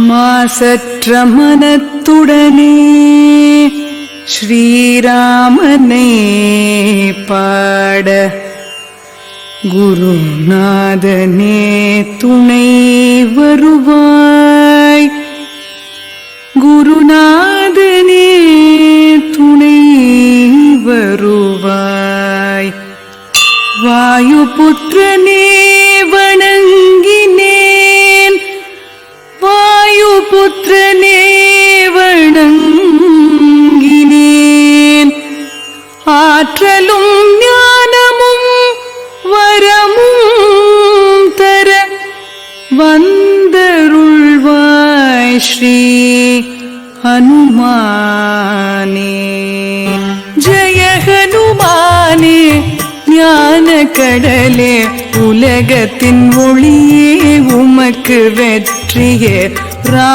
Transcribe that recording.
மாசற்ற மனத்துடனே ஸ்ரீராமனே பாட. குருநாதனே துணை வருவாய். குருநாதனே துணை வருவாய். வாயுபுத்திரனே ஆற்றலும் ஞானமும் வரமும் தர வந்தருள்வாய் ஸ்ரீ ஹனுமானே. ஜய ஹனுமானே ஞான கடலே உலகத்தின் ஒளியே உமக்கு வெற்றியே. ரா